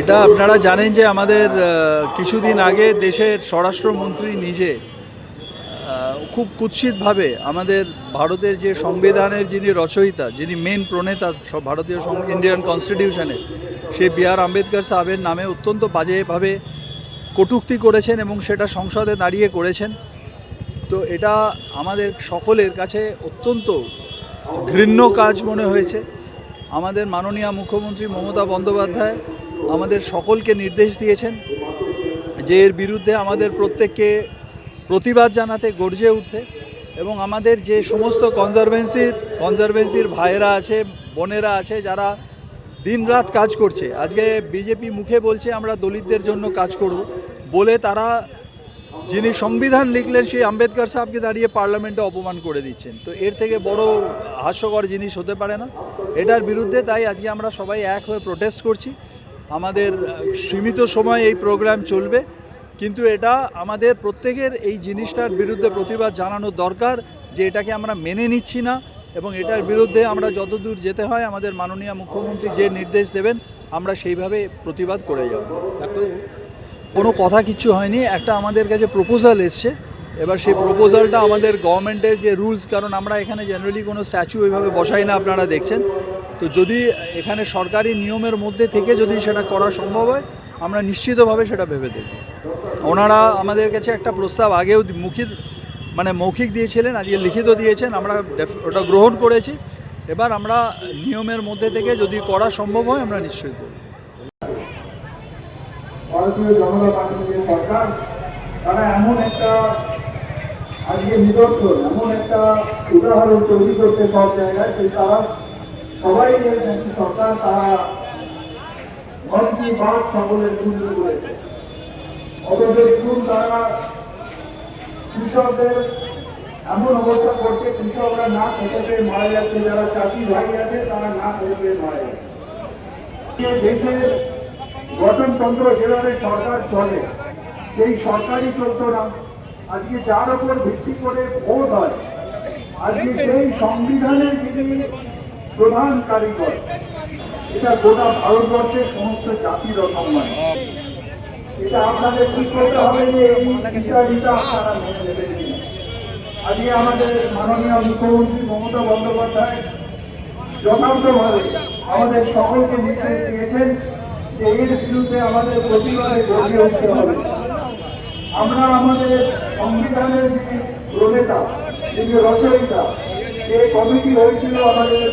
এটা আপনারা জানেন যে আমাদের কিছুদিন আগে দেশের স্বরাষ্ট্রমন্ত্রী নিজে খুব কুৎসিতভাবে আমাদের ভারতের যে সংবিধানের যিনি রচয়িতা, যিনি মেন প্রণেতা ভারতীয় সং- ইন্ডিয়ান কনস্টিটিউশনের সেই বি আর আম্বেদকর সাহেবের নামে অত্যন্ত বাজেভাবে কটূক্তি করেছেন এবং সেটা সংসদে দাঁড়িয়ে করেছেন। তো এটা আমাদের সকলের কাছে অত্যন্ত ঘৃণ্য কাজ মনে হয়েছে। আমাদের মাননীয় মুখ্যমন্ত্রী মমতা বন্দ্যোপাধ্যায় আমাদের সকলকে নির্দেশ দিয়েছেন যে এর বিরুদ্ধে আমাদের প্রত্যেককে প্রতিবাদ জানাতে গর্জে উঠতে এবং আমাদের যে সমস্ত কনজারভেন্সির কনজারভেন্সির ভাইয়েরা আছে, বোনেরা আছে, যারা দিনরাত কাজ করছে, আজকে বিজেপি মুখে বলছে আমরা দলিতদের জন্য কাজ করব বলে তারা যিনি সংবিধান লিখলেন সেই আম্বেদকর সাহেবকে দাঁড়িয়ে পার্লামেন্টে অপমান করে দিচ্ছেন। তো এর থেকে বড় হাস্যকর জিনিস হতে পারে না। এটার বিরুদ্ধে তাই আজকে আমরা সবাই এক হয়ে প্রোটেস্ট করছি। আমাদের সীমিত সময় এই প্রোগ্রাম চলবে। কিন্তু এটা আমাদের প্রত্যেকের এই জিনিসটার বিরুদ্ধে প্রতিবাদ জানানো দরকার যে এটাকে আমরা মেনে নিচ্ছি না এবং এটার বিরুদ্ধে আমরা যতদূর যেতে হয় আমাদের মাননীয় মুখ্যমন্ত্রী যে নির্দেশ দেবেন আমরা সেইভাবে প্রতিবাদ করে যাব। কোনো কথা কিচ্ছু হয়নি একটা আমাদের কাছে প্রপোজাল এসছে। এবার সেই প্রপোজালটা আমাদের গভর্নমেন্টের যে রুলস কারণ আমরা এখানে জেনারেলি কোনো স্ট্যাচু ওইভাবে বসাই না আপনারা দেখছেন। তো যদি এখানে সরকারি নিয়মের মধ্যে থেকে যদি সেটা করা সম্ভব হয়, আমরা নিশ্চিতভাবে সেটা ভেবে দেখব। ওনারা আমাদের কাছে একটা প্রস্তাব আগেও মুখিত মানে মৌখিক দিয়েছিলেন, আজকে লিখিত দিয়েছেন, আমরা ওটা গ্রহণ করেছি। এবার আমরা নিয়মের মধ্যে থেকে যদি করা সম্ভব হয়, আমরা নিশ্চয়ই করব। ভারতীয় জনতা পার্টির সরকার, তারা এমন একটা আজকে নিদর্শন, এমন একটা উদাহরণ তৈরি করতে সব জায়গায়, যে তারা সবাই সরকার, তারা বাত সকলের করেছে। অথচ দেখুন তারা কৃষকদের এমন অবস্থা করছে, কৃষকরা না খেতে পেয়ে মারা যাচ্ছে, যারা চাষি ভাই আছে, তারা না খেতে পেয়ে মারা যাচ্ছে। দেশের গঠনতন্ত্র যেভাবে সরকার চলে, সেই সরকারই চলতো না আজকে যার উপর ভিত্তি করে ভোট হয়, আজকে সেই সংবিধানের যিনি প্রধান কারিগর। এটা গোটা ভারতবর্ষের সমস্ত জাতির সম্মান এটা আপনাদের ঠিক করতে হবে যে এই আপনারা মেনে নেবেন আজকে আমাদের মাননীয় মুখ্যমন্ত্রী মমতা বন্দ্যোপাধ্যায় যথার্থভাবে আমাদের সকলকে নির্দেশ দিয়েছেন যে এর বিরুদ্ধে আমাদের প্রতিবাদে গড়িয়ে উঠতে হবে। আমরা আমাদের সংবিধানের যিনি প্রণেতা, যিনি রচয়িতা যে কমিটি হয়েছিল আমাদের